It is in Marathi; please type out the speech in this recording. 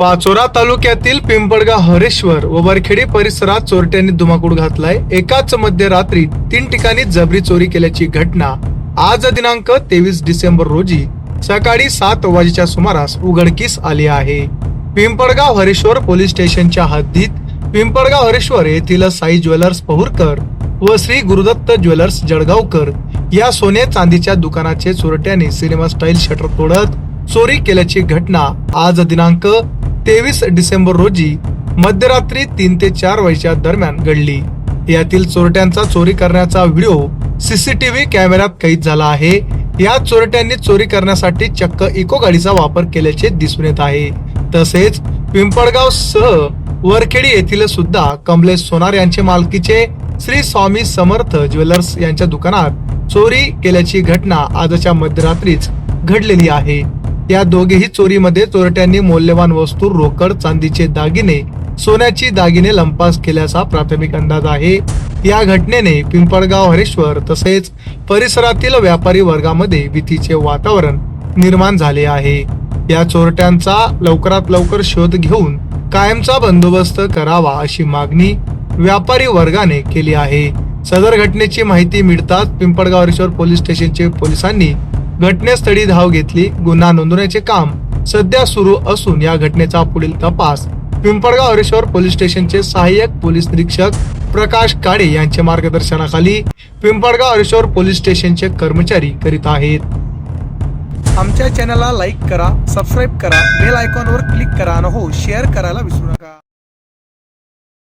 पाचोरा तालुक्यातील पिंपळगाव हरेश्वर व वरखेडी परिसरात चोरट्यांनी धुमाकूड घातलाय. एकाच मध्यरात्री तीन ठिकाणी जबरी चोरी केल्याची घटना आज दिनांक तेवीस डिसेंबर रोजी सकाळी सात वाजेच्या सुमारास उघडकीस आली आहे. पिंपळगाव हरेश्वर पोलीस स्टेशनच्या हद्दीत पिंपळगाव हरेश्वर येथील साई ज्वेलर्स पहुरकर व श्री गुरुदत्त ज्वेलर्स जळगावकर या सोने चांदीच्या दुकानाचे चोरट्याने सिनेमा स्टाईल शटर तोडत चोरी केल्याची घटना आज दिनांक तेवीस डिसेंबर रोजी मध्यरात्री तीन ते चार वाजेच्या दरम्यान घडली. यातील चोरट्यांचा चोरी करण्याचा व्हिडिओ सीसीटीव्ही कॅमेऱ्यात कैद झाला आहे. या चोरट्यांनी चोरी करण्यासाठी चक्क इको गाडीचा वापर केल्याचे दिसून येत आहे. तसेच पिंपळगाव सह वरखेडी येथील सुद्धा कमलेश सोनार यांचे मालकीचे श्री स्वामी समर्थ ज्वेलर्स यांच्या दुकानात चोरी केल्याची घटना आजच्या मध्यरात्रीच घडलेली आहे. या दोघेही चोरीमध्ये चोरट्यांनी मौल्यवान वस्तू रोकड चांदीचे दागिने सोन्याची दागिने लंपास केल्याचा प्राथमिक अंदाज आहे. या घटनेने पिंपळगाव हरेश्वर तसेच परिसरातील व्यापारी वर्गामध्ये भीतीचे वातावरण निर्माण झाले आहे. या चोरट्यांचा लवकरात लवकर शोध घेऊन कायमचा बंदोबस्त करावा अशी मागणी व्यापारी वर्गाने केली आहे. सदर घटनेची माहिती मिळताच पिंपळगाव हरेश्वर पोलीस स्टेशनचे पोलिसांनी घटनास्थळी धाव घेतली. गुन्हा नोंदवण्याचे काम सध्या सुरू असून या घटनेचा पुढील तपास पिंपळगाव हरेश्वर पोलीस स्टेशनचे सहाय्यक पोलीस निरीक्षक प्रकाश काळे यांच्या मार्गदर्शनाखाली पिंपळगाव हरेश्वर पोलीस स्टेशनचे कर्मचारी करीत आहेत. आमच्या चॅनलला लाईक करा सबस्क्राईब करा बेल आयकॉनवर क्लिक करा आणि हो शेअर करायला विसरू नका.